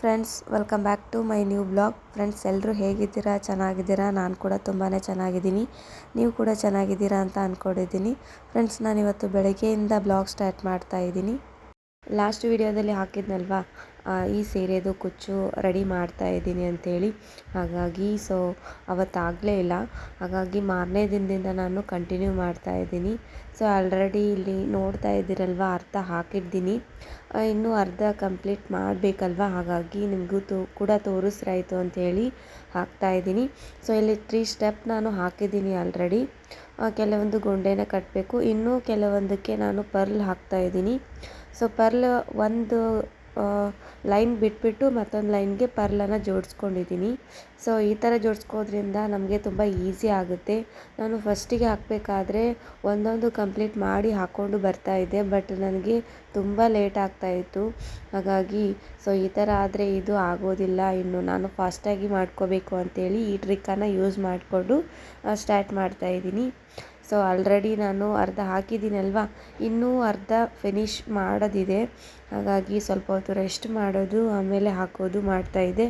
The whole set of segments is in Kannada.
Friends, welcome back to my new blog. Friends ಎಲ್ಲರೂ ಹೇಗಿದ್ದೀರಾ? ಚೆನ್ನಾಗಿದ್ದೀರಾ? ನಾನು ಕೂಡ ತುಂಬಾ ಚೆನ್ನಾಗಿದ್ದೀನಿ. ನೀವು ಕೂಡ ಚೆನ್ನಾಗಿದ್ದೀರಾ ಅಂತ ಅಂದ್ಕೊಂಡಿದ್ದೀನಿ ಫ್ರೆಂಡ್ಸ್ ನಾನಿವತ್ತು ಬೆಳಗ್ಗೆಯಿಂದ ಬ್ಲಾಗ್ ಸ್ಟಾರ್ಟ್ ಮಾಡ್ತಾ ಇದ್ದೀನಿ. ಲಾಸ್ಟ್ ವಿಡಿಯೋದಲ್ಲಿ ಹಾಕಿದ್ನಲ್ವಾ? ಈ ಸೀರೆದು ಕುಚ್ಚು ರೆಡಿ ಮಾಡ್ತಾ ಇದ್ದೀನಿ ಅಂಥೇಳಿ ಹಾಗಾಗಿ, ಸೊ, ಅವತ್ತಾಗಲೇ ಇಲ್ಲ. ಹಾಗಾಗಿ, ಮಾರನೇ ದಿನದಿಂದ ನಾನು ಕಂಟಿನ್ಯೂ ಮಾಡ್ತಾ ಇದ್ದೀನಿ. ಸೊ, ಆಲ್ರೆಡಿ ಇಲ್ಲಿ ನೋಡ್ತಾ ಇದ್ದೀರಲ್ವ? ಅರ್ಥ ಹಾಕಿದ್ದೀನಿ ಇನ್ನೂ ಅರ್ಧ ಕಂಪ್ಲೀಟ್ ಮಾಡಬೇಕಲ್ವ? ಹಾಗಾಗಿ ನಿಮಗೂ ತೋ, ಕೂಡ ತೋರಿಸ್ರಾಯಿತು ಅಂಥೇಳಿ ಹಾಕ್ತಾ ಇದ್ದೀನಿ. ಸೊ, ಇಲ್ಲಿ ತ್ರೀ ಸ್ಟೆಪ್ ನಾನು ಹಾಕಿದ್ದೀನಿ ಆಲ್ರೆಡಿ ಕೆಲವೊಂದು ಗೊಂಡೆನ ಕಟ್ಟಬೇಕು ಇನ್ನೂ ಕೆಲವೊಂದಕ್ಕೆ ನಾನು ಪರ್ಲ್ ಹಾಕ್ತಾ ಇದ್ದೀನಿ. ಸೊ ಪರ್ಲ್ ಒಂದು ಲೈನ್ ಬಿಟ್ಬಿಟ್ಟು ಮತ್ತೊಂದು ಲೈನ್ಗೆ ಪರ್ಲನ್ನು ಜೋಡಿಸ್ಕೊಂಡಿದ್ದೀನಿ. ಸೊ, ಈ ಥರ ಜೋಡಿಸ್ಕೋದ್ರಿಂದ ನಮಗೆ ತುಂಬ ಈಸಿ ಆಗುತ್ತೆ. ನಾನು ಫಸ್ಟಿಗೆ ಹಾಕಬೇಕಾದ್ರೆ ಒಂದೊಂದು ಕಂಪ್ಲೀಟ್ ಮಾಡಿ ಹಾಕ್ಕೊಂಡು ಬರ್ತಾ ಇದ್ದೆ, ಬಟ್ ನನಗೆ ತುಂಬ ಲೇಟ್ ಆಗ್ತಾಯಿತ್ತು ಹಾಗಾಗಿ, ಸೊ, ಈ ಥರ ಆದರೆ ಇದು ಆಗೋದಿಲ್ಲ. ಇನ್ನು ನಾನು ಫಾಸ್ಟಾಗಿ ಮಾಡ್ಕೋಬೇಕು ಅಂತೇಳಿ ಈ ಟ್ರಿಕ್ಕನ್ನು ಯೂಸ್ ಮಾಡಿಕೊಂಡು ಸ್ಟಾರ್ಟ್ ಮಾಡ್ತಾ ಇದ್ದೀನಿ. ಸೊ ಆಲ್ರೆಡಿ ನಾನು ಅರ್ಧ ಹಾಕಿದ್ದೀನಲ್ವ? ಇನ್ನೂ ಅರ್ಧ ಫಿನಿಶ್ ಮಾಡೋದಿದೆ. ಹಾಗಾಗಿ ಸ್ವಲ್ಪ ಹೊತ್ತು ರೆಸ್ಟ್ ಮಾಡೋದು, ಆಮೇಲೆ ಹಾಕೋದು ಮಾಡ್ತಾಯಿದ್ದೆ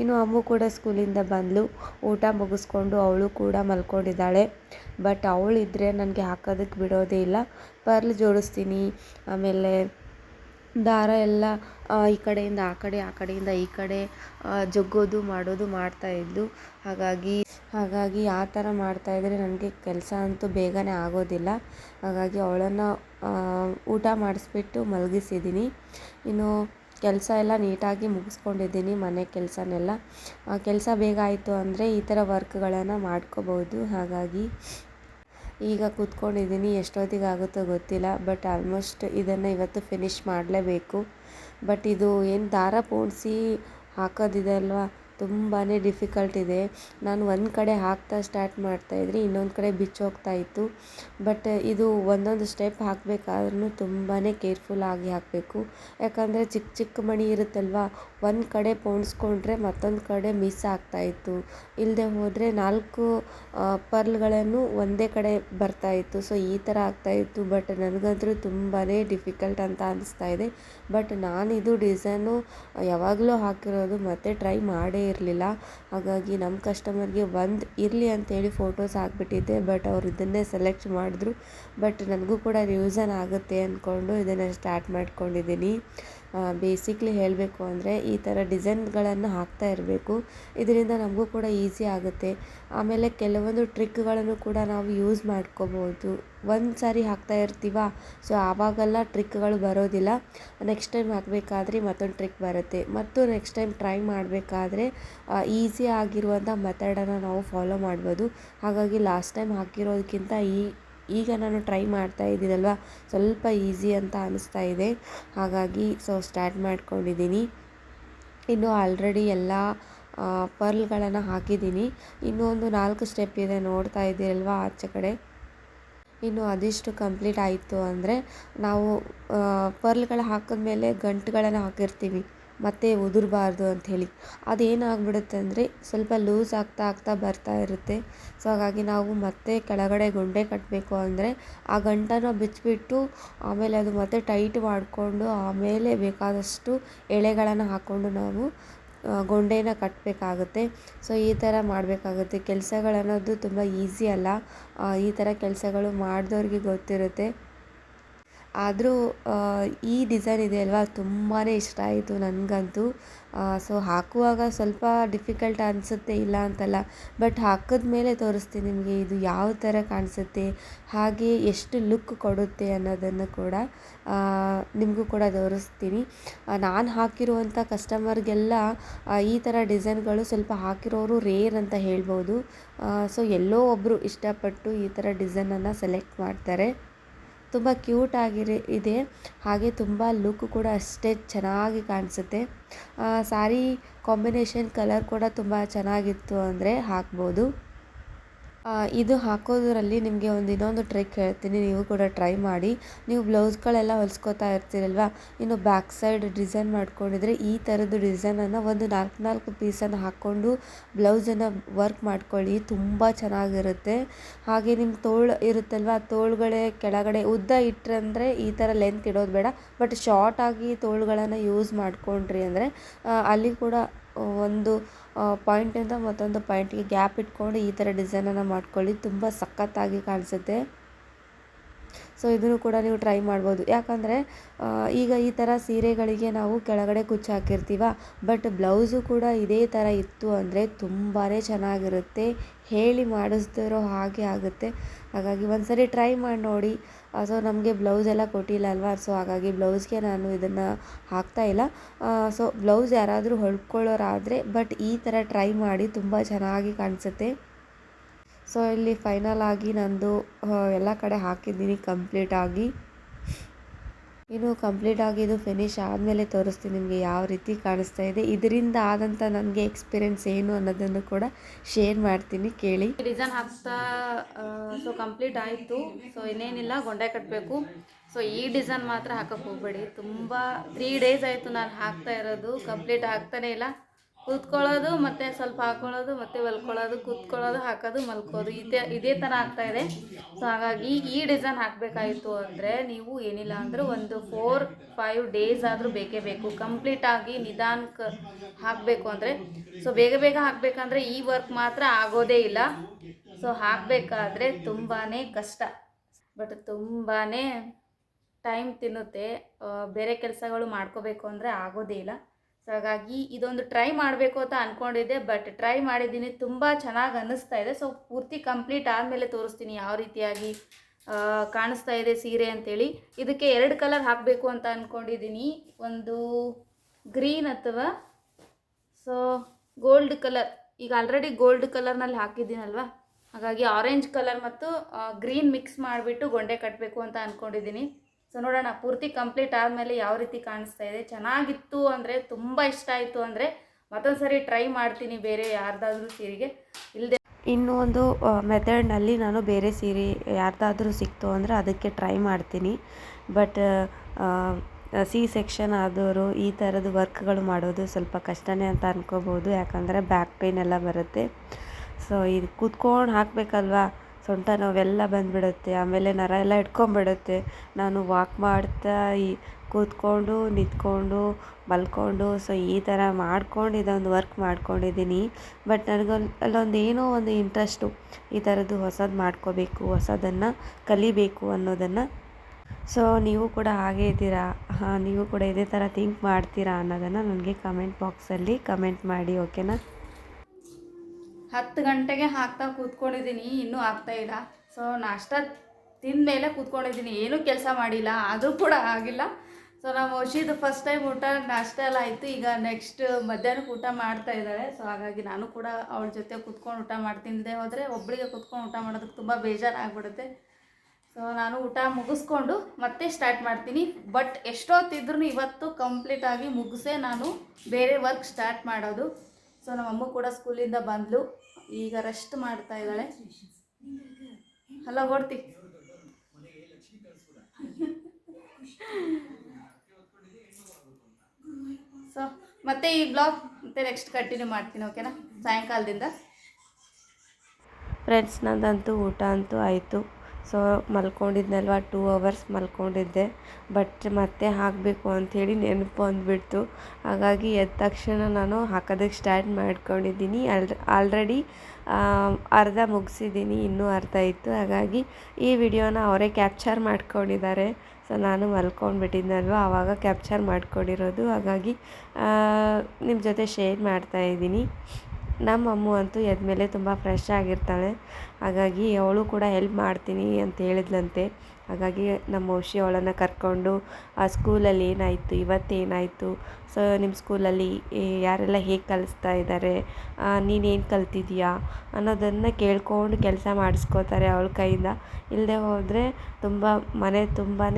ಇನ್ನು ಅಮ್ಮು ಕೂಡ ಸ್ಕೂಲಿಂದ ಬಂದಳು ಊಟ ಮುಗಿಸ್ಕೊಂಡು ಅವಳು ಕೂಡ ಮಲ್ಕೊಂಡಿದ್ದಾಳೆ. ಬಟ್ ಅವಳಿದ್ರೆ ನನಗೆ ಹಾಕೋದಕ್ಕೆ ಬಿಡೋದೇ ಇಲ್ಲ. ಪರ್ಲ್ ಜೋಡಿಸ್ತೀನಿ. ಆಮೇಲೆ ದಾರ ಎಲ್ಲ ಈ ಕಡೆಯಿಂದ ಆ ಕಡೆ, ಆ ಕಡೆಯಿಂದ ಈ ಕಡೆ ಜಗ್ಗೋದು ಮಾಡೋದು ಮಾಡ್ತಾಯಿದ್ದು ಹಾಗಾಗಿ ಹಾಗಾಗಿ ಆ ಥರ ಮಾಡ್ತಾಯಿದ್ರೆ ನನಗೆ ಕೆಲಸ ಅಂತೂ ಬೇಗನೆ ಆಗೋದಿಲ್ಲ. ಹಾಗಾಗಿ ಅವಳನ್ನು ಊಟ ಮಾಡಿಸ್ಬಿಟ್ಟು ಮಲಗಿಸಿದ್ದೀನಿ. ಇನ್ನು ಕೆಲಸ ಎಲ್ಲ ನೀಟಾಗಿ ಮುಗಿಸ್ಕೊಂಡಿದ್ದೀನಿ ಮನೆ ಕೆಲಸನೆಲ್ಲ. ಕೆಲಸ ಬೇಗ ಆಯಿತು ಅಂದರೆ ಈ ಥರ ವರ್ಕ್ಗಳನ್ನು ಮಾಡ್ಕೋಬೋದು. ಹಾಗಾಗಿ ಈಗ ಕೂತ್ಕೊಂಡಿದ್ದೀನಿ ಎಷ್ಟೊತ್ತಿಗೆ ಆಗುತ್ತೋ ಗೊತ್ತಿಲ್ಲ ಬಟ್ ಆಲ್ಮೋಸ್ಟ್ ಇದನ್ನು ಇವತ್ತು ಫಿನಿಷ್ ಮಾಡಲೇಬೇಕು. ಬಟ್ ಇದು ಏನು ದಾರ ಪೋಣಿಸಿ ಹಾಕೋದಿದೆ ಅಲ್ವಾ? ತುಂಬಾ ಡಿಫಿಕಲ್ಟ್ ಇದೆ. ನಾನು ಒಂದು ಕಡೆ ಹಾಕ್ತಾ ಸ್ಟಾರ್ಟ್ ಮಾಡ್ತಾಯಿದ್ರೆ ಇನ್ನೊಂದು ಕಡೆ ಬಿಚ್ಚೋಗ್ತಾ ಇತ್ತು. ಬಟ್ ಇದು ಒಂದೊಂದು ಸ್ಟೆಪ್ ಹಾಕಬೇಕಾದ್ರೂ ತುಂಬಾ ಕೇರ್ಫುಲ್ಲಾಗಿ ಹಾಕಬೇಕು. ಯಾಕಂದರೆ ಚಿಕ್ಕ ಚಿಕ್ಕ ಮಣಿ ಇರುತ್ತಲ್ವ ಒಂದು ಕಡೆ ಪೋಣಿಸ್ಕೊಂಡ್ರೆ ಮತ್ತೊಂದು ಕಡೆ ಮಿಸ್ ಆಗ್ತಾಯಿತ್ತು ಇಲ್ಲದೆ ಹೋದರೆ ನಾಲ್ಕು ಪರ್ಲ್ಗಳನ್ನು ಒಂದೇ ಕಡೆ ಬರ್ತಾಯಿತ್ತು ಸೊ, ಈ ಥರ ಆಗ್ತಾಯಿತ್ತು ಬಟ್ ನನಗಂತೂ ತುಂಬಾ ಡಿಫಿಕಲ್ಟ್ ಅಂತ ಅನಿಸ್ತಾ ಇದೆ. ಬಟ್ ನಾನಿದು ಡಿಸೈನು ಯಾವಾಗಲೂ ಹಾಕಿರೋದು ಮತ್ತೆ ಟ್ರೈ ಮಾಡೇ ಇರಲಿಲ್ಲ. ಹಾಗಾಗಿ ನಮ್ಮ ಕಸ್ಟಮರ್ಗೆ ಒಂದು ಇರಲಿ ಅಂತೇಳಿ ಫೋಟೋಸ್ ಹಾಕ್ಬಿಟ್ಟಿದ್ದೆ ಬಟ್ ಅವ್ರು ಇದನ್ನೇ ಸೆಲೆಕ್ಟ್ ಮಾಡಿದ್ರು. ಬಟ್ ನನಗೂ ಕೂಡ ರಿವಿಸನ್ ಆಗುತ್ತೆ ಅಂದ್ಕೊಂಡು ಇದನ್ನು ಸ್ಟಾರ್ಟ್ ಮಾಡ್ಕೊಂಡಿದ್ದೀನಿ. ಬೇಸಿಕ್ಲಿ ಹೇಳಬೇಕು ಅಂದರೆ ಈ ಥರ ಡಿಸೈನ್ಗಳನ್ನು ಹಾಕ್ತಾ ಇರಬೇಕು. ಇದರಿಂದ ನಮಗೂ ಕೂಡ ಈಸಿ ಆಗುತ್ತೆ. ಆಮೇಲೆ ಕೆಲವೊಂದು ಟ್ರಿಕ್ಗಳನ್ನು ಕೂಡ ನಾವು ಯೂಸ್ ಮಾಡ್ಕೋಬೋದು. ಒಂದು ಸಾರಿ ಹಾಕ್ತಾ ಇರ್ತೀವ? ಸೊ ಆವಾಗೆಲ್ಲ ಟ್ರಿಕ್ಗಳು ಬರೋದಿಲ್ಲ. ನೆಕ್ಸ್ಟ್ ಟೈಮ್ ಹಾಕಬೇಕಾದ್ರೆ ಮತ್ತೊಂದು ಟ್ರಿಕ್ ಬರುತ್ತೆ. ಮತ್ತು ನೆಕ್ಸ್ಟ್ ಟೈಮ್ ಟ್ರೈ ಮಾಡಬೇಕಾದ್ರೆ ಈಸಿ ಆಗಿರುವಂಥ ಮೆಥಡನ್ನು ನಾವು ಫಾಲೋ ಮಾಡ್ಬೋದು. ಹಾಗಾಗಿ ಲಾಸ್ಟ್ ಟೈಮ್ ಹಾಕಿರೋದಕ್ಕಿಂತ ಈ ಈಗ ನಾನು ಟ್ರೈ ಮಾಡ್ತಾ ಇದ್ದೀನಲ್ವ? ಸ್ವಲ್ಪ ಈಸಿ ಅಂತ ಅನಿಸ್ತಾ ಇದೆ. ಹಾಗಾಗಿ ಸೊ ಸ್ಟಾರ್ಟ್ ಮಾಡ್ಕೊಂಡಿದ್ದೀನಿ. ಇನ್ನು ಆಲ್ರೆಡಿ ಎಲ್ಲ ಪರ್ಲ್ಗಳನ್ನು ಹಾಕಿದ್ದೀನಿ. ಇನ್ನೂ ಒಂದು ನಾಲ್ಕು ಸ್ಟೆಪ್ ಇದೆ ನೋಡ್ತಾ ಇದ್ದೀರಲ್ವ ಆಚೆ ಕಡೆ? ಇನ್ನು ಅದಿಷ್ಟು ಕಂಪ್ಲೀಟ್ ಆಯಿತು ಅಂದರೆ ನಾವು ಪರ್ಲ್ಗಳು ಹಾಕಿದ್ಮೇಲೆ ಗಂಟುಗಳನ್ನು ಹಾಕಿರ್ತೀವಿ. ಮತ್ತೆ ಉದುರಬಾರ್ದು ಅಂಥೇಳಿ. ಅದೇನಾಗ್ಬಿಡುತ್ತೆ ಅಂದರೆ ಸ್ವಲ್ಪ ಲೂಸ್ ಆಗ್ತಾ ಆಗ್ತಾ ಬರ್ತಾ ಇರುತ್ತೆ. ಸೊ ಹಾಗಾಗಿ ನಾವು ಮತ್ತೆ ಕೆಳಗಡೆ ಗೊಂಡೆ ಕಟ್ಟಬೇಕು ಅಂದರೆ ಆ ಗಂಟನ್ನು ಬಿಚ್ಚಿಬಿಟ್ಟು ಆಮೇಲೆ ಅದು ಮತ್ತೆ ಟೈಟ್ ಮಾಡಿಕೊಂಡು ಆಮೇಲೆ ಬೇಕಾದಷ್ಟು ಎಳೆಗಳನ್ನು ಹಾಕ್ಕೊಂಡು ನಾವು ಗೊಂಡೆನ ಕಟ್ಟಬೇಕಾಗುತ್ತೆ ಸೊ ಈ ಥರ ಮಾಡಬೇಕಾಗುತ್ತೆ. ಕೆಲಸಗಳನ್ನೋದು ತುಂಬ ಈಸಿ ಅಲ್ಲ. ಈ ಥರ ಕೆಲಸಗಳು ಮಾಡಿದವ್ರಿಗೆ ಗೊತ್ತಿರುತ್ತೆ. ಆದರೂ ಈ ಡಿಸೈನ್ ಇದೆ ಅಲ್ವಾ? ತುಂಬಾ ಇಷ್ಟ ಆಯಿತು ನನಗಂತೂ. ಸೊ ಹಾಕುವಾಗ ಸ್ವಲ್ಪ ಡಿಫಿಕಲ್ಟ್ ಅನಿಸುತ್ತೆ, ಇಲ್ಲ ಅಂತಲ್ಲ. ಬಟ್ ಹಾಕಿದ ಮೇಲೆ ತೋರಿಸ್ತೀನಿ ನಿಮಗೆ ಇದು ಯಾವ ಥರ ಕಾಣಿಸುತ್ತೆ, ಹಾಗೆ ಎಷ್ಟು ಲುಕ್ ಕೊಡುತ್ತೆ ಅನ್ನೋದನ್ನು ಕೂಡ ನಿಮಗೂ ಕೂಡ ತೋರಿಸ್ತೀನಿ. ನಾನು ಹಾಕಿರುವಂಥ ಕಸ್ಟಮರ್ಗೆಲ್ಲ ಈ ಥರ ಡಿಸೈನ್ಗಳು ಸ್ವಲ್ಪ ಹಾಕಿರೋರು ರೇರ್ ಅಂತ ಹೇಳ್ಬೋದು. ಸೊ ಎಲ್ಲೋ ಒಬ್ಬರು ಇಷ್ಟಪಟ್ಟು ಈ ಥರ ಡಿಸೈನನ್ನು ಸೆಲೆಕ್ಟ್ ಮಾಡ್ತಾರೆ. ತುಂಬ ಕ್ಯೂಟ್ ಆಗಿರಿ, ಇದೆ. ಹಾಗೆ ತುಂಬ ಲುಕ್ ಕೂಡ ಅಷ್ಟೇ ಚೆನ್ನಾಗಿ ಕಾಣಿಸುತ್ತೆ. ಸ್ಯಾರಿ ಕಾಂಬಿನೇಷನ್ ಕಲರ್ ಕೂಡ ತುಂಬ ಚೆನ್ನಾಗಿತ್ತು ಅಂದರೆ ಹಾಕ್ಬೋದು. ಇದು ಹಾಕೋದ್ರಲ್ಲಿ ನಿಮಗೆ ಒಂದು ಇನ್ನೊಂದು ಟ್ರಿಕ್ ಹೇಳ್ತೀನಿ, ನೀವು ಕೂಡ ಟ್ರೈ ಮಾಡಿ. ನೀವು ಬ್ಲೌಸ್ಗಳೆಲ್ಲ ಹೊಲಿಸ್ಕೊತಾ ಇರ್ತೀರಲ್ವ? ಇನ್ನು ಬ್ಯಾಕ್ ಸೈಡ್ ಡಿಸೈನ್ ಮಾಡ್ಕೊಂಡಿದ್ರೆ ಈ ಥರದ್ದು ಡಿಸೈನನ್ನು ಒಂದು ನಾಲ್ಕು ನಾಲ್ಕು ಪೀಸನ್ನು ಹಾಕ್ಕೊಂಡು ಬ್ಲೌಸನ್ನು ವರ್ಕ್ ಮಾಡ್ಕೊಳ್ಳಿ, ತುಂಬ ಚೆನ್ನಾಗಿರುತ್ತೆ. ಹಾಗೆ ನಿಮ್ಮ ತೋಳು ಇರುತ್ತಲ್ವ, ತೋಳುಗಳೇ ಕೆಳಗಡೆ ಉದ್ದ ಇಟ್ಟರೆ ಈ ಥರ ಲೆಂತ್ ಇಡೋದು ಬೇಡ. ಬಟ್ ಶಾರ್ಟಾಗಿ ತೋಳುಗಳನ್ನು ಯೂಸ್ ಮಾಡಿಕೊಂಡ್ರಿ ಅಂದರೆ ಅಲ್ಲಿ ಕೂಡ ಒಂದು ಪಾಯಿಂಟಿಂದ ಮತ್ತೊಂದು ಪಾಯಿಂಟ್ಗೆ ಗ್ಯಾಪ್ ಇಟ್ಕೊಂಡು ಈ ಥರ ಡಿಸೈನನ್ನು ಮಾಡ್ಕೊಳ್ಳಿ. ತುಂಬ ಸಖತ್ತಾಗಿ ಕಾಣಿಸುತ್ತೆ. ಸೊ ಇದನ್ನು ಕೂಡ ನೀವು ಟ್ರೈ ಮಾಡ್ಬೋದು. ಯಾಕಂದರೆ ಈಗ ಈ ಥರ ಸೀರೆಗಳಿಗೆ ನಾವು ಕೆಳಗಡೆ ಕುಚ್ಚು ಹಾಕಿರ್ತೀವ ಬಟ್ ಬ್ಲೌಸು ಕೂಡ ಇದೇ ಥರ ಇತ್ತು ಅಂದರೆ ತುಂಬಾ ಚೆನ್ನಾಗಿರುತ್ತೆ. ಹೇಳಿ ಮಾಡಿಸ್ದಿರೋ ಹಾಗೆ ಆಗುತ್ತೆ. ಹಾಗಾಗಿ ಒಂದು ಸರಿ ಟ್ರೈ ಮಾಡಿ ನೋಡಿ. ಸೊ ನಮಗೆ ಬ್ಲೌಸ್ ಎಲ್ಲ ಕೊಟ್ಟಿಲ್ಲ ಅಲ್ವಾ? ಸೊ ಹಾಗಾಗಿ ಬ್ಲೌಸ್ಗೆ ನಾನು ಇದನ್ನು ಹಾಕ್ತಾ ಇಲ್ಲ. ಸೊ ಬ್ಲೌಸ್ ಯಾರಾದರೂ ಹೊಲ್ಕೊಳ್ಳೋರಾದರೆ ಬಟ್ ಈ ಥರ ಟ್ರೈ ಮಾಡಿ ತುಂಬ ಚೆನ್ನಾಗಿ ಕಾಣಿಸುತ್ತೆ. ಸೊ ಇಲ್ಲಿ ಫೈನಲ್ ಆಗಿ ನಂದು ಎಲ್ಲ ಕಡೆ ಹಾಕಿದ್ದೀನಿ ಕಂಪ್ಲೀಟ್ ಆಗಿ. ಇನ್ನು ಕಂಪ್ಲೀಟ್ ಆಗಿ ಇದು ಫಿನಿಶ್ ಆದಮೇಲೆ ತೋರಿಸ್ತೀನಿ ನಿಮಗೆ ಯಾವ ರೀತಿ ಕಾಣಿಸ್ತಾ ಇದೆ. ಇದರಿಂದ ಆದಂಥ ನನಗೆ ಎಕ್ಸ್ಪೀರಿಯೆನ್ಸ್ ಏನು ಅನ್ನೋದನ್ನು ಕೂಡ ಶೇರ್ ಮಾಡ್ತೀನಿ, ಕೇಳಿ. ಡಿಸೈನ್ ಹಾಕ್ತಾ ಸೊ ಕಂಪ್ಲೀಟ್ ಆಯಿತು. ಸೊ ಇನ್ನೇನಿಲ್ಲ, ಗೊಂಡೆ ಕಟ್ಟಬೇಕು ಸೊ ಈ ಡಿಸೈನ್ ಮಾತ್ರ ಹಾಕೋಕೆ ಹೋಗಬೇಡಿ. ತುಂಬ ತ್ರೀ ಡೇಸ್ ಆಯಿತು ನಾನು ಹಾಕ್ತಾ ಇರೋದು. ಕಂಪ್ಲೀಟ್ ಆಗ್ತಾನೇ ಇಲ್ಲ. ಕೂತ್ಕೊಳ್ಳೋದು, ಮತ್ತು ಸ್ವಲ್ಪ ಹಾಕ್ಕೊಳ್ಳೋದು ಮತ್ತು ಹೊಲ್ಕೊಳ್ಳೋದು ಕೂತ್ಕೊಳ್ಳೋದು, ಹಾಕೋದು, ಮಲ್ಕೋದು, ಇದೇ ಇದೇ ಥರ ಇದೆ. ಸೊ ಹಾಗಾಗಿ ಈ ಡಿಸೈನ್ ಹಾಕಬೇಕಾಯಿತು ಅಂದರೆ ನೀವು ಏನಿಲ್ಲ ಅಂದರೆ ಒಂದು ಫೋರ್ ಫೈವ್ ಡೇಸ್ ಆದರೂ ಬೇಕೇ ಬೇಕು. ಕಂಪ್ಲೀಟಾಗಿ ನಿಧಾನಕ್ಕೆ ಹಾಕಬೇಕು ಅಂದರೆ. ಸೊ ಬೇಗ ಬೇಗ ಹಾಕಬೇಕಂದ್ರೆ ಈ ವರ್ಕ್ ಮಾತ್ರ ಆಗೋದೇ ಇಲ್ಲ. ಸೊ ಹಾಕಬೇಕಾದ್ರೆ ತುಂಬಾ ಕಷ್ಟ. ಬಟ್ ತುಂಬಾ ಟೈಮ್ ತಿನ್ನುತ್ತೆ. ಬೇರೆ ಕೆಲಸಗಳು ಮಾಡ್ಕೋಬೇಕು ಅಂದರೆ ಆಗೋದೇ ಇಲ್ಲ. ಸೊ ಹಾಗಾಗಿ ಇದೊಂದು ಟ್ರೈ ಮಾಡಬೇಕು ಅಂತ ಅಂದ್ಕೊಂಡಿದ್ದೆ ಬಟ್ ಟ್ರೈ ಮಾಡಿದ್ದೀನಿ. ತುಂಬ ಚೆನ್ನಾಗಿ ಅನ್ನಿಸ್ತಾ ಇದೆ. ಸೊ ಪೂರ್ತಿ ಕಂಪ್ಲೀಟ್ ಆದಮೇಲೆ ತೋರಿಸ್ತೀನಿ ಯಾವ ರೀತಿಯಾಗಿ ಕಾಣಿಸ್ತಾ ಇದೆ ಸೀರೆ ಅಂತೇಳಿ. ಇದಕ್ಕೆ ಎರಡು ಕಲರ್ ಹಾಕಬೇಕು ಅಂತ ಅಂದ್ಕೊಂಡಿದ್ದೀನಿ ಒಂದು ಗ್ರೀನ್ ಅಥವಾ ಸೊ ಗೋಲ್ಡ್ ಕಲರ್ ಈಗ ಆಲ್ರೆಡಿ ಗೋಲ್ಡ್ ಕಲರ್ನಲ್ಲಿ ಹಾಕಿದ್ದೀನಲ್ವಾ? ಹಾಗಾಗಿ ಆರೆಂಜ್ ಕಲರ್ ಮತ್ತು ಗ್ರೀನ್ ಮಿಕ್ಸ್ ಮಾಡಿಬಿಟ್ಟು ಗೊಂಡೆ ಕಟ್ಟಬೇಕು ಅಂತ ಅಂದ್ಕೊಂಡಿದ್ದೀನಿ ಸೊ ನೋಡೋಣ, ಪೂರ್ತಿ ಕಂಪ್ಲೀಟ್ ಆದಮೇಲೆ ಯಾವ ರೀತಿ ಕಾಣಿಸ್ತಾ ಇದೆ. ಚೆನ್ನಾಗಿತ್ತು ಅಂದರೆ ತುಂಬ ಇಷ್ಟ ಆಯಿತು ಅಂದರೆ ಮತ್ತೊಂದು ಸರಿ ಟ್ರೈ ಮಾಡ್ತೀನಿ ಬೇರೆ ಯಾರ್ದಾದ್ರೂ ಸೀರೆಗೆ. ಇಲ್ಲದೆ ಇನ್ನೂ ಒಂದು ಮೆಥಡ್ನಲ್ಲಿ ನಾನು ಬೇರೆ ಸೀರೆ ಯಾರ್ದಾದ್ರೂ ಸಿಕ್ತು ಅಂದರೆ ಅದಕ್ಕೆ ಟ್ರೈ ಮಾಡ್ತೀನಿ. ಬಟ್ ಸಿ ಸೆಕ್ಷನ್ ಆದವರು ಈ ಥರದ ವರ್ಕ್ಗಳು ಮಾಡೋದು ಸ್ವಲ್ಪ ಕಷ್ಟನೇ ಅಂತ ಅನ್ಕೋಬೋದು ಯಾಕಂದರೆ ಬ್ಯಾಕ್ ಪೇನ್ ಎಲ್ಲ ಬರುತ್ತೆ. ಸೊ ಇದು ಕೂತ್ಕೊಂಡು ಹಾಕಬೇಕಲ್ವಾ? ಸೊಂಟ ನೋವೆಲ್ಲ ಬಂದುಬಿಡುತ್ತೆ, ಆಮೇಲೆ ನರ ಎಲ್ಲ ಇಟ್ಕೊಂಬಿಡುತ್ತೆ. ನಾನು ವಾಕ್ ಮಾಡ್ತಾ ಈ ಕೂತ್ಕೊಂಡು, ನಿಂತ್ಕೊಂಡು, ಮಲ್ಕೊಂಡು ಸೊ ಈ ಥರ ಮಾಡ್ಕೊಂಡು ಇದೊಂದು ವರ್ಕ್ ಮಾಡ್ಕೊಂಡಿದ್ದೀನಿ. ಬಟ್ ನನಗೊಂದು, ಅಲ್ಲೊಂದು ಏನೋ ಒಂದು ಇಂಟ್ರೆಸ್ಟು ಈ ಥರದ್ದು ಹೊಸದು ಮಾಡ್ಕೋಬೇಕು, ಹೊಸದನ್ನು ಕಲಿಬೇಕು ಅನ್ನೋದನ್ನು. ಸೊ ನೀವು ಕೂಡ ಹಾಗೆ ಇದ್ದೀರಾ? ಹಾಂ, ನೀವು ಕೂಡ ಇದೇ ಥರ ಥಿಂಕ್ ಮಾಡ್ತೀರಾ ಅನ್ನೋದನ್ನು ನನಗೆ ಕಮೆಂಟ್ ಬಾಕ್ಸಲ್ಲಿ ಕಮೆಂಟ್ ಮಾಡಿ ಓಕೆನಾ ಹತ್ತು ಗಂಟೆಗೆ ಹಾಕ್ತಾ ಕೂತ್ಕೊಂಡಿದ್ದೀನಿ, ಇನ್ನೂ ಆಗ್ತಾ ಇಲ್ಲ. ಸೊ ನಾಷ್ಟ ತಿಂದಮೇಲೆ ಕೂತ್ಕೊಂಡಿದ್ದೀನಿ, ಏನೂ ಕೆಲಸ ಮಾಡಿಲ್ಲ, ಆದರೂ ಕೂಡ ಆಗಿಲ್ಲ. ಸೊ ನಮ್ಮ ವರ್ಷಿದು ಫಸ್ಟ್ ಟೈಮ್ ಊಟ, ನಾಷ್ಟ ಎಲ್ಲ ಆಯಿತು. ಈಗ ನೆಕ್ಸ್ಟ್ ಮಧ್ಯಾಹ್ನಕ್ಕೆ ಊಟ ಮಾಡ್ತಾ ಇದ್ದಾರೆ. ಸೊ ಹಾಗಾಗಿ ನಾನು ಕೂಡ ಅವಳ ಜೊತೆ ಕೂತ್ಕೊಂಡು ಊಟ ಮಾಡ್ತಿದ್ದೆ ಹೋದರೆ ಒಬ್ಬಳಿಗೆ ಕೂತ್ಕೊಂಡು ಊಟ ಮಾಡೋದಕ್ಕೆ ತುಂಬ ಬೇಜಾರಾಗ್ಬಿಡುತ್ತೆ. ಸೊ ನಾನು ಊಟ ಮುಗಿಸ್ಕೊಂಡು ಮತ್ತೆ ಸ್ಟಾರ್ಟ್ ಮಾಡ್ತೀನಿ. ಬಟ್ ಎಷ್ಟೊತ್ತಿದ್ರೂ ಇವತ್ತು ಕಂಪ್ಲೀಟಾಗಿ ಮುಗಿಸೇ ನಾನು ಬೇರೆ ವರ್ಕ್ ಸ್ಟಾರ್ಟ್ ಮಾಡೋದು. ಸೊ ನಮ್ಮಮ್ಮ ಕೂಡ ಸ್ಕೂಲಿಂದ ಬಂದಳು ಈಗ ರೆಸ್ಟ್ ಮಾಡ್ತಾ ಇದ್ದಾಳೆ. ಹಲೋ ಹೊಡ್ತಿ ಸೊ ಮತ್ತೆ ಈ ಬ್ಲಾಗ್ ಮತ್ತೆ ನೆಕ್ಸ್ಟ್ ಕಂಟಿನ್ಯೂ ಮಾಡ್ತೀನಿ ಓಕೆನಾ ಸಾಯಂಕಾಲದಿಂದ. ಫ್ರೆಂಡ್ಸ್ ನಂದಂತೂ ಊಟ ಅಂತೂ ಆಯಿತು. ಸೊ ಮಲ್ಕೊಂಡಿದ್ನಲ್ವ ಟೂ ಅವರ್ಸ್ ಮಲ್ಕೊಂಡಿದ್ದೆ. ಬಟ್ ಮತ್ತೆ ಹಾಕಬೇಕು ಅಂಥೇಳಿ ನೆನಪು ಅಂದ್ಬಿಡ್ತು. ಹಾಗಾಗಿ ಎದ್ದ ತಕ್ಷಣ ನಾನು ಹಾಕೋದಕ್ಕೆ ಸ್ಟಾರ್ಟ್ ಮಾಡ್ಕೊಂಡಿದ್ದೀನಿ. ಅಲ್ ಆಲ್ರೆಡಿ ಅರ್ಧ ಮುಗಿಸಿದ್ದೀನಿ, ಇನ್ನೂ ಅರ್ಧ ಇತ್ತು. ಹಾಗಾಗಿ ಈ ವಿಡಿಯೋನ ಅವರೇ ಕ್ಯಾಪ್ಚರ್ ಮಾಡ್ಕೊಂಡಿದ್ದಾರೆ. ಸೊ ನಾನು ಮಲ್ಕೊಂಡ್ಬಿಟ್ಟಿದ್ನಲ್ವ, ಆವಾಗ ಕ್ಯಾಪ್ಚರ್ ಮಾಡ್ಕೊಂಡಿರೋದು. ಹಾಗಾಗಿ ನಿಮ್ಮ ಜೊತೆ ಶೇರ್ ಮಾಡ್ತಾ ಇದ್ದೀನಿ. ನಮ್ಮ ಅಮ್ಮು ಅಂತೂ ಎದ್ಮೇಲೆ ತುಂಬ ಫ್ರೆಶ್ ಆಗಿರ್ತಾಳೆ. ಹಾಗಾಗಿ ಅವಳು ಕೂಡ ಹೆಲ್ಪ್ ಮಾಡ್ತೀನಿ ಅಂತ ಹೇಳಿದ್ಲಂತೆ. ಹಾಗಾಗಿ ನಮ್ಮ ಔಷಿ ಅವಳನ್ನು ಕರ್ಕೊಂಡು ಆ ಸ್ಕೂಲಲ್ಲಿ ಏನಾಯಿತು ಇವತ್ತೇನಾಯಿತು ಸೊ ನಿಮ್ಮ ಸ್ಕೂಲಲ್ಲಿ ಯಾರೆಲ್ಲ ಹೇಗೆ ಕಲಿಸ್ತಾ ಇದ್ದಾರೆ ನೀನೇನು ಕಲ್ತಿದ್ಯಾ? ಅನ್ನೋದನ್ನು ಕೇಳ್ಕೊಂಡು ಕೆಲಸ ಮಾಡಿಸ್ಕೋತಾರೆ ಅವಳ ಕೈಯಿಂದ. ಇಲ್ಲದೆ ಹೋದರೆ ತುಂಬ ಮನೆ ತುಂಬಾ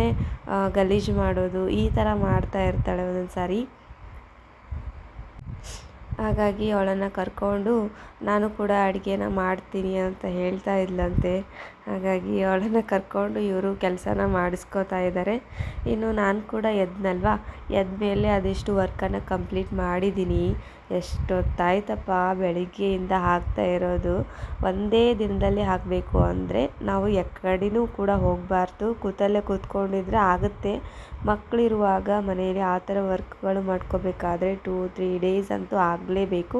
ಗಲೀಜು ಮಾಡೋದು, ಈ ಥರ ಮಾಡ್ತಾ ಇರ್ತಾಳೆ ಒಂದೊಂದು ಸಾರಿ ಹಾಗಾಗಿ ಅವಳನ್ನು ಕರ್ಕೊಂಡು ನಾನು ಕೂಡ ಅಡುಗೆನ ಮಾಡ್ತೀನಿ ಅಂತ ಹೇಳ್ತಾ ಇದ್ಲಂತೆ. ಹಾಗಾಗಿ ಅವಳನ್ನು ಕರ್ಕೊಂಡು ಇವರು ಕೆಲಸನ ಮಾಡಿಸ್ಕೋತಾ ಇದ್ದಾರೆ ಇನ್ನು ನಾನು ಕೂಡ ಎದ್ನಲ್ವಾ? ಎದ್ದ ಮೇಲೆ ಅದೆಷ್ಟು ವರ್ಕನ್ನು ಕಂಪ್ಲೀಟ್ ಮಾಡಿದ್ದೀನಿ ಎಷ್ಟೊತ್ತಾಯ್ತಪ್ಪ ಬೆಳಿಗ್ಗೆಯಿಂದ ಹಾಕ್ತಾ ಇರೋದು. ಒಂದೇ ದಿನದಲ್ಲಿ ಹಾಕಬೇಕು ಅಂದರೆ ನಾವು ಎಕ್ಕಡಿನೂ ಕೂಡ ಹೋಗಬಾರ್ದು. ಕೂತಲ್ಲೇ ಕೂತ್ಕೊಂಡಿದ್ರೆ ಆಗುತ್ತೆ. ಮಕ್ಕಳಿರುವಾಗ ಮನೆಯಲ್ಲಿ ಆ ಥರ ವರ್ಕ್ಗಳು ಮಾಡ್ಕೋಬೇಕಾದ್ರೆ ಟೂ ತ್ರೀ ಡೇಸ್ ಅಂತೂ ಆಗಲೇಬೇಕು.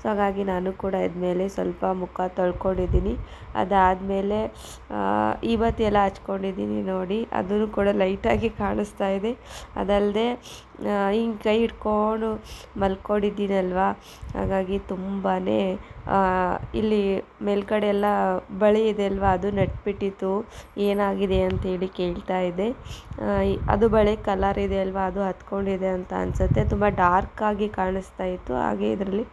ಸೊ ಹಾಗಾಗಿ ನಾನು ಕೂಡ ಇದ್ಮೇಲೆ ಸ್ವಲ್ಪ ಮುಖ ತೊಳ್ಕೊಂಡಿದ್ದೀನಿ. ಅದಾದಮೇಲೆ ಇವತ್ತೆಲ್ಲ ಹಚ್ಕೊಂಡಿದ್ದೀನಿ ನೋಡಿ. ಅದೂ ಕೂಡ ಲೈಟಾಗಿ ಕಾಣಿಸ್ತಾ ಇದೆ. ಅದಲ್ಲದೆ ಹಿಂಗೆ ಕೈ ಹಿಡ್ಕೊಂಡು ಮಲ್ಕೊಂಡಿದ್ದೀನಲ್ವಾ? ಹಾಗಾಗಿ ತುಂಬಾ ಇಲ್ಲಿ ಮೇಲ್ಗಡೆ ಎಲ್ಲ ಬಳಿ ಇದೆ ಅಲ್ವಾ? ಅದು ನೆಟ್ಬಿಟ್ಟಿತ್ತು. ಏನಾಗಿದೆ ಅಂತೇಳಿ ಕೇಳ್ತಾ ಇದ್ದೆ ಅದು ಬಳೆ ಕಲರ್ ಇದೆ ಅಲ್ವಾ? ಅದು ಹತ್ಕೊಂಡಿದೆ ಅಂತ ಅನಿಸುತ್ತೆ. ತುಂಬ ಡಾರ್ಕಾಗಿ ಕಾಣಿಸ್ತಾ ಇತ್ತು. ಹಾಗೆ ಇದರಲ್ಲಿ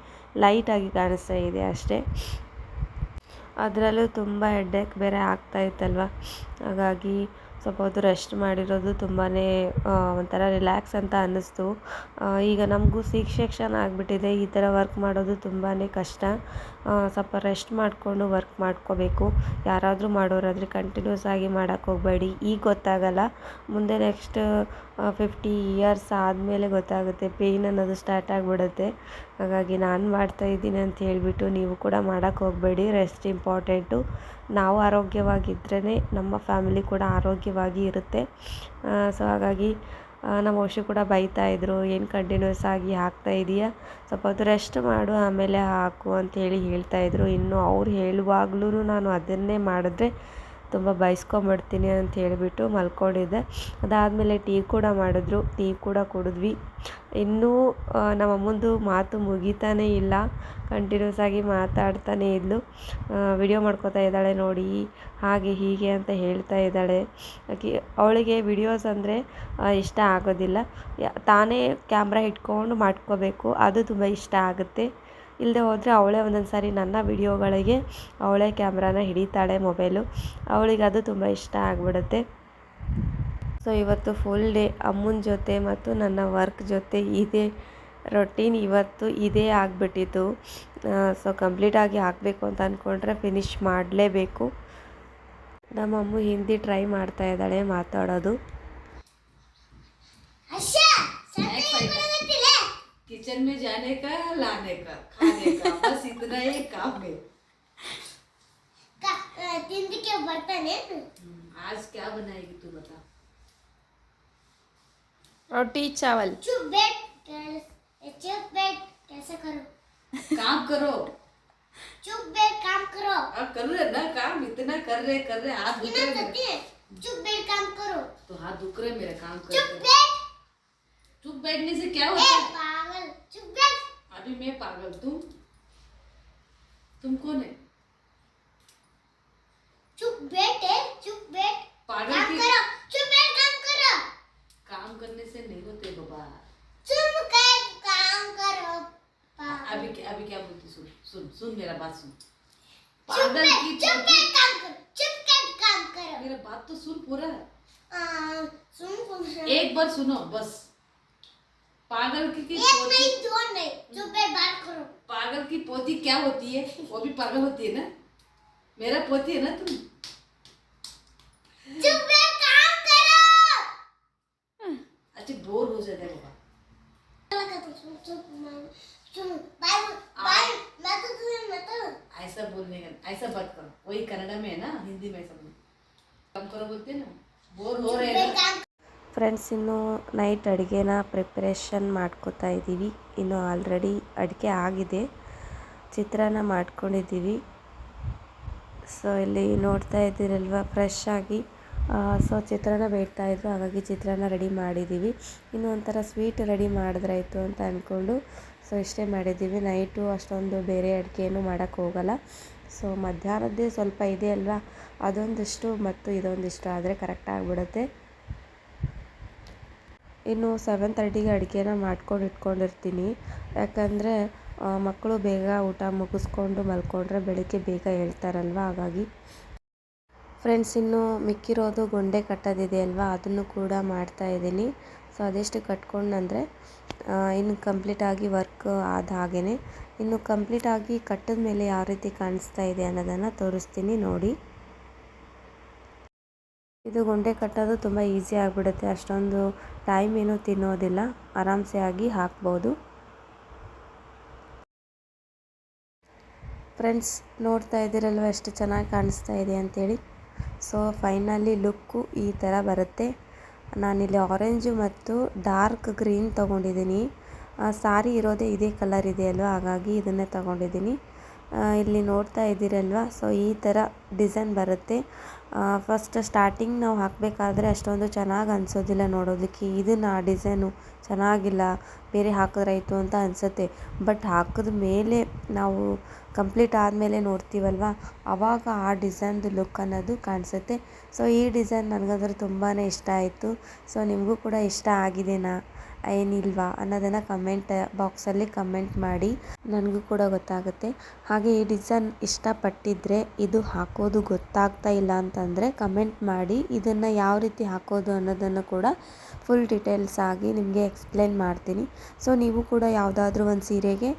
ಲೈಟಾಗಿ ಕಾಣಿಸ್ತಾ ಇದೆ ಅಷ್ಟೇ. ಅದರಲ್ಲೂ ತುಂಬ ಹೆಡ್ಡೇಕ್ ಬೇರೆ ಆಗ್ತಾ ಇತ್ತಲ್ವ? ಹಾಗಾಗಿ ಸ್ವಲ್ಪ ಹೊತ್ತು ರೆಸ್ಟ್ ಮಾಡಿರೋದು ತುಂಬಾ ಒಂಥರ ರಿಲ್ಯಾಕ್ಸ್ ಅಂತ ಅನ್ನಿಸ್ತು. ಈಗ ನಮಗೂ ಸಿಕ್ ಸೆಕ್ಷನ್ ಆಗಿಬಿಟ್ಟಿದೆ. ಈ ಥರ ವರ್ಕ್ ಮಾಡೋದು ತುಂಬಾ ಕಷ್ಟ. ಸ್ವಲ್ಪ ರೆಸ್ಟ್ ಮಾಡಿಕೊಂಡು ವರ್ಕ್ ಮಾಡ್ಕೋಬೇಕು. ಯಾರಾದರೂ ಮಾಡೋರಾದರೆ ಕಂಟಿನ್ಯೂಸ್ ಆಗಿ ಮಾಡೋಕ್ಕೆ ಹೋಗಬೇಡಿ. ಈಗ ಗೊತ್ತಾಗಲ್ಲ. ಮುಂದೆ ನೆಕ್ಸ್ಟ್ ಫಿಫ್ಟಿ ಇಯರ್ಸ್ ಆದಮೇಲೆ ಗೊತ್ತಾಗುತ್ತೆ ಪೇಯ್ನ್ ಅನ್ನೋದು ಸ್ಟಾರ್ಟ್ ಆಗಿಬಿಡುತ್ತೆ. ಹಾಗಾಗಿ ನಾನು ಮಾಡ್ತಾ ಇದ್ದೀನಿ ಅಂತ ಹೇಳಿಬಿಟ್ಟು ನೀವು ಕೂಡ ಮಾಡೋಕ್ಕೆ ಹೋಗಬೇಡಿ. ರೆಸ್ಟ್ ಇಂಪಾರ್ಟೆಂಟು ನಾವು ಆರೋಗ್ಯವಾಗಿದ್ದರೇ ನಮ್ಮ ಫ್ಯಾಮಿಲಿ ಕೂಡ ಆರೋಗ್ಯವಾಗಿ ಇರುತ್ತೆ. ಸೊ ಹಾಗಾಗಿ ನಮ್ಮ ವಶು ಕೂಡ ಬೈತಾಯಿದ್ರು ಏನು ಕಂಟಿನ್ಯೂಸ್ ಆಗಿ ಹಾಕ್ತಾ ಇದೀಯಾ? ಸ್ವಲ್ಪ ಹೊತ್ತು ರೆಸ್ಟ್ ಮಾಡು, ಆಮೇಲೆ ಹಾಕು ಅಂತೇಳಿ ಹೇಳ್ತಾಯಿದ್ರು ಇನ್ನು ಅವ್ರು ಹೇಳುವಾಗ್ಲೂ ನಾನು ಅದನ್ನೇ ಮಾಡಿದ್ರೆ ತುಂಬ ಬೈಸ್ಕೊಂಬಿಡ್ತೀನಿ ಅಂತ ಹೇಳಿಬಿಟ್ಟು ಮಲ್ಕೊಂಡಿದ್ದೆ. ಅದಾದಮೇಲೆ ಟೀ ಕೂಡ ಮಾಡಿದ್ರು. ಟೀ ಕೂಡ ಕುಡಿದ್ವಿ. ಇನ್ನೂ ನಮ್ಮ ಅಮ್ಮಂದು ಮಾತು ಮುಗೀತಾನೇ ಇಲ್ಲ. ಕಂಟಿನ್ಯೂಸ್ ಆಗಿ ಮಾತಾಡ್ತಾನೇ ಇದ್ಲು. ವಿಡಿಯೋ ಮಾಡ್ಕೋತಾ ಇದ್ದಾಳೆ ನೋಡಿ, ಹಾಗೆ ಹೀಗೆ ಅಂತ ಹೇಳ್ತಾ ಇದ್ದಾಳೆ. ಆಕೆ, ಅವಳಿಗೆ ವಿಡಿಯೋಸ್ ಅಂದರೆ ಇಷ್ಟ ಆಗೋದಿಲ್ಲ. ತಾನೇ ಕ್ಯಾಮ್ರಾ ಇಟ್ಕೊಂಡು ಮಾಡ್ಕೋಬೇಕು. ಅದು ತುಂಬ ಇಷ್ಟ ಆಗುತ್ತೆ. ಇಲ್ಲದೆ ಹೋದರೆ ಅವಳೇ ಒಂದೊಂದು ಸಾರಿ ನನ್ನ ವಿಡಿಯೋಗಳಿಗೆ ಅವಳೇ ಕ್ಯಾಮ್ರಾನ ಹಿಡಿತಾಳೆ ಮೊಬೈಲು. ಅವಳಿಗೆ ಅದು ತುಂಬ ಇಷ್ಟ ಆಗಿಬಿಡುತ್ತೆ. ಸೊ, ಇವತ್ತು ಫುಲ್ ಡೇ ಅಮ್ಮನ ಜೊತೆ ಮತ್ತು ನನ್ನ ವರ್ಕ್ ಜೊತೆ ಇದೇ ರೊಟೀನ್ ಇವತ್ತು ಇದೇ ಆಗಿಬಿಟ್ಟಿತ್ತು ಸೊ ಕಂಪ್ಲೀಟಾಗಿ ಹಾಕಬೇಕು ಅಂತ ಅಂದ್ಕೊಂಡ್ರೆ ಫಿನಿಶ್ ಮಾಡಲೇಬೇಕು. ನಮ್ಮ ಅಮ್ಮ ಹಿಂದಿ ಟ್ರೈ ಮಾಡ್ತಾ ಇದ್ದಾಳೆ ಮಾತಾಡೋದು. किचन में जाने का लाने का खाने का बस इतना ही काम है। ज़िंदगी के बर्तन है हम्म, आज क्या बनाएगी तू बता। रोटी चावल। चुप बैठ चुप बैठ कैसे करो? काम करो। चुप बैठ काम करो। अब कर रहे ना काम? इतना कर रहे कर रहे हाथ दुख रहे चुप बैठ काम करो। तो हाथ दुख रहे मेरा काम करो चुप बैठ चुप बैठने से क्या होता है? अभी मैं पागल तुम तुम कौन है? चुप बैठ चुप बैठ पागल काम की करो चुप बैठ काम करो। काम करने से नहीं होते बाबा। चुप कर काम करो अभी क्या- अभी क्या बोलती सुन सुन सुन मेरा बात सुन। पागल की चुप बैठ काम करो चुप बैठ काम करो। मेरा बात तो सुन पूरा। आ, सुन कौन सा एक बार सुनो बस। पागल की, की एक पोती नहीं दो नहीं चुप बैठ बात करो। पागल की पोती क्या होती है? वो भी पागल होती है ना? मेरा पोती है ना तुम? चुप काम करो। अच्छे बोर हो जाते हैं बाबा। तो सुन चुप मान सुन बाय बाय मैं तो तुझे मैं तो ऐसा बोलने का ऐसा बात करो। वही कन्नड़ा में है ना? हिंदी में ऐसा बोलो काम करो बोलते हैं ना। बोर हो रहे हैं ಫ್ರೆಂಡ್ಸ್ ಇನ್ನು ನೈಟ್ ಅಡುಗೆನ ಪ್ರಿಪ್ರೇಷನ್ ಮಾಡ್ಕೋತಾ ಇದ್ದೀವಿ. ಇನ್ನು ಆಲ್ರೆಡಿ ಅಡುಗೆ ಆಗಿದೆ. ಚಿತ್ರಾನ್ನ ಮಾಡ್ಕೊಂಡಿದ್ದೀವಿ. ಸೊ ಇಲ್ಲಿ ನೋಡ್ತಾ ಇದ್ದೀರಲ್ವ ಫ್ರೆಶ್ ಆಗಿ. ಸೊ ಚಿತ್ರಾನ್ನ ಬೇಡ್ತಾ ಇದ್ರು, ಹಾಗಾಗಿ ಚಿತ್ರಾನ್ನ ರೆಡಿ ಮಾಡಿದ್ದೀವಿ. ಇನ್ನು ಒಂಥರ ಸ್ವೀಟ್ ರೆಡಿ ಮಾಡಿದ್ರಾಯ್ತು ಅಂತ ಅಂದ್ಕೊಂಡು ಸೊ ಇಷ್ಟೇ ಮಾಡಿದ್ದೀವಿ. ನೈಟು ಅಷ್ಟೊಂದು ಬೇರೆ ಅಡುಗೆ ಏನು ಮಾಡೋಕ್ಕೆ ಹೋಗಲ್ಲ. ಸೊ ಮಧ್ಯಾಹ್ನದ್ದೇ ಸ್ವಲ್ಪ ಇದೆ ಅಲ್ವಾ? ಅದೊಂದಿಷ್ಟು ಮತ್ತು ಇದೊಂದಿಷ್ಟು, ಆದರೆ ಕರೆಕ್ಟ್ ಆಗಿಬಿಡುತ್ತೆ ಇನ್ನು ಸೆವೆನ್ ತರ್ಟಿಗೆ ಅಡುಗೆನ ಮಾಡ್ಕೊಂಡು ಇಟ್ಕೊಂಡಿರ್ತೀನಿ. ಯಾಕಂದರೆ ಮಕ್ಕಳು ಬೇಗ ಊಟ ಮುಗಿಸ್ಕೊಂಡು ಮಲ್ಕೊಂಡ್ರೆ ಬೆಳಗ್ಗೆ ಬೇಗ ಹೇಳ್ತಾರಲ್ವ ಹಾಗಾಗಿ ಫ್ರೆಂಡ್ಸ್ ಇನ್ನು ಮಿಕ್ಕಿರೋದು ಗೊಂಡೆ ಕಟ್ಟೋದಿದೆ ಅಲ್ವಾ? ಅದನ್ನು ಕೂಡ ಮಾಡ್ತಾ ಇದ್ದೀನಿ. ಸೊ ಅದೆಷ್ಟು ಕಟ್ಕೊಂಡಂದರೆ ಇನ್ನು ಕಂಪ್ಲೀಟಾಗಿ ವರ್ಕ್ ಆದ ಹಾಗೇ ಇನ್ನು ಕಂಪ್ಲೀಟಾಗಿ ಕಟ್ಟಿದ ಮೇಲೆ ಯಾವ ರೀತಿ ಕಾಣಿಸ್ತಾ ಇದೆ ಅನ್ನೋದನ್ನು ತೋರಿಸ್ತೀನಿ ನೋಡಿ. ಇದು ಗುಂಡೆ ಕಟ್ಟೋದು ತುಂಬ ಈಸಿ ಆಗಿಬಿಡುತ್ತೆ. ಅಷ್ಟೊಂದು ಟೈಮ್ ಏನೂ ತಿನ್ನೋದಿಲ್ಲ. ಆರಾಮ್ಸೆ ಆಗಿ ಹಾಕ್ಬೋದು. ಫ್ರೆಂಡ್ಸ್ ನೋಡ್ತಾ ಇದ್ದೀರಲ್ವ ಎಷ್ಟು ಚೆನ್ನಾಗಿ ಕಾಣಿಸ್ತಾ ಇದೆ ಅಂಥೇಳಿ ಸೊ ಫೈನಲಿ ಲುಕ್ಕು ಈ ಥರ ಬರುತ್ತೆ. ನಾನಿಲ್ಲಿ ಆರೆಂಜು ಮತ್ತು ಡಾರ್ಕ್ ಗ್ರೀನ್ ತೊಗೊಂಡಿದ್ದೀನಿ. ಸಾರಿ ಇರೋದೇ ಇದೇ ಕಲರ್ ಇದೆ ಅಲ್ವಾ ಹಾಗಾಗಿ ಇದನ್ನೇ ತೊಗೊಂಡಿದ್ದೀನಿ. ಇಲ್ಲಿ ನೋಡ್ತಾ ಇದ್ದೀರಲ್ವ? ಸೊ ಈ ಥರ ಡಿಸೈನ್ ಬರುತ್ತೆ. ಫಸ್ಟ್ ಸ್ಟಾರ್ಟಿಂಗ್ ನಾವು ಹಾಕಬೇಕಾದ್ರೆ ಅಷ್ಟೊಂದು ಚೆನ್ನಾಗಿ ಅನಿಸೋದಿಲ್ಲ ನೋಡೋದಕ್ಕೆ. ಇದನ್ನು ಆ ಡಿಸೈನು ಚೆನ್ನಾಗಿಲ್ಲ, ಬೇರೆ ಹಾಕಿದ್ರಾಯ್ತು ಅಂತ ಅನಿಸುತ್ತೆ. ಬಟ್ ಹಾಕಿದ ಮೇಲೆ ನಾವು ಕಂಪ್ಲೀಟ್ ಆದಮೇಲೆ ನೋಡ್ತೀವಲ್ವ? ಆವಾಗ ಆ ಡಿಸೈನ್ದು ಲುಕ್ ಅನ್ನೋದು ಕಾಣಿಸುತ್ತೆ. ಸೊ ಈ ಡಿಸೈನ್ ನನಗಂದ್ರೆ ತುಂಬಾ ಇಷ್ಟ ಆಯಿತು. ಸೊ ನಿಮಗೂ ಕೂಡ ಇಷ್ಟ ಆಗಿದೆನಾ ಏನಿಲ್ವಾ ಅನ್ನೋದನ್ನು ಕಮೆಂಟ್ ಬಾಕ್ಸಲ್ಲಿ ಕಮೆಂಟ್ ಮಾಡಿ. ನನಗೂ ಕೂಡ ಗೊತ್ತಾಗುತ್ತೆ. ಹಾಗೆ ಈ ಡಿಸೈನ್ ಇಷ್ಟಪಟ್ಟಿದ್ದರೆ ಇದು ಹಾಕೋದು ಗೊತ್ತಾಗ್ತಾ ಇಲ್ಲ ಅಂತಂದರೆ ಕಮೆಂಟ್ ಮಾಡಿ ಇದನ್ನು ಯಾವ ರೀತಿ ಹಾಕೋದು ಅನ್ನೋದನ್ನು ಕೂಡ ಫುಲ್ ಡೀಟೇಲ್ಸ್ ಆಗಿ ನಿಮಗೆ ಎಕ್ಸ್ಪ್ಲೇನ್ ಮಾಡ್ತೀನಿ. ಸೊ ನೀವು ಕೂಡ ಯಾವುದಾದ್ರೂ ಒಂದು ಸೀರೆಗೆ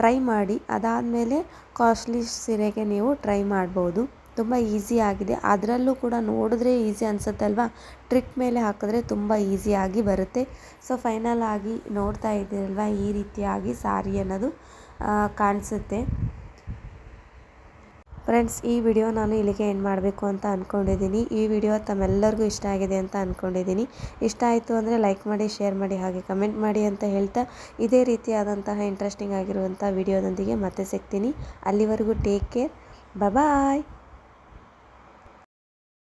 ಟ್ರೈ ಮಾಡಿ. ಅದಾದಮೇಲೆ ಕಾಸ್ಟ್ಲಿ ಸೀರೆಗೆ ನೀವು ಟ್ರೈ ಮಾಡ್ಬೋದು. ತುಂಬ ಈಸಿ ಆಗಿದೆ. ಅದರಲ್ಲೂ ಕೂಡ ನೋಡಿದ್ರೆ ಈಸಿ ಅನಿಸುತ್ತಲ್ವಾ ಟ್ರಿಕ್ ಮೇಲೆ ಹಾಕಿದ್ರೆ ತುಂಬ ಈಸಿಯಾಗಿ ಬರುತ್ತೆ. ಸೊ, ಫೈನಲ್ ಆಗಿ ನೋಡ್ತಾ ಇದ್ದೀರಲ್ವ? ಈ ರೀತಿಯಾಗಿ ಸಾರಿ ಅನ್ನೋದು ಕಾಣಿಸುತ್ತೆ. ಫ್ರೆಂಡ್ಸ್ ಈ ವಿಡಿಯೋ ನಾನು ಇಲ್ಲಿಗೆ ಎಂಡ್ ಮಾಡಬೇಕು ಅಂತ ಅಂದ್ಕೊಂಡಿದ್ದೀನಿ ಈ ವಿಡಿಯೋ ತಮ್ಮೆಲ್ಲರಿಗೂ ಇಷ್ಟ ಆಗಿದೆ ಅಂತ ಅಂದ್ಕೊಂಡಿದ್ದೀನಿ ಇಷ್ಟ ಆಯಿತು ಅಂದರೆ ಲೈಕ್ ಮಾಡಿ ಶೇರ್ ಮಾಡಿ, ಹಾಗೆ ಕಮೆಂಟ್ ಮಾಡಿ ಅಂತ ಹೇಳ್ತಾ ಇದೇ ರೀತಿಯಾದಂತಹ ಇಂಟ್ರೆಸ್ಟಿಂಗ್ ಆಗಿರುವಂಥ ವಿಡಿಯೋದೊಂದಿಗೆ ಮತ್ತೆ ಸಿಗ್ತೀನಿ. ಅಲ್ಲಿವರೆಗೂ ಟೇಕ್ ಕೇರ್ ಬಾಯ್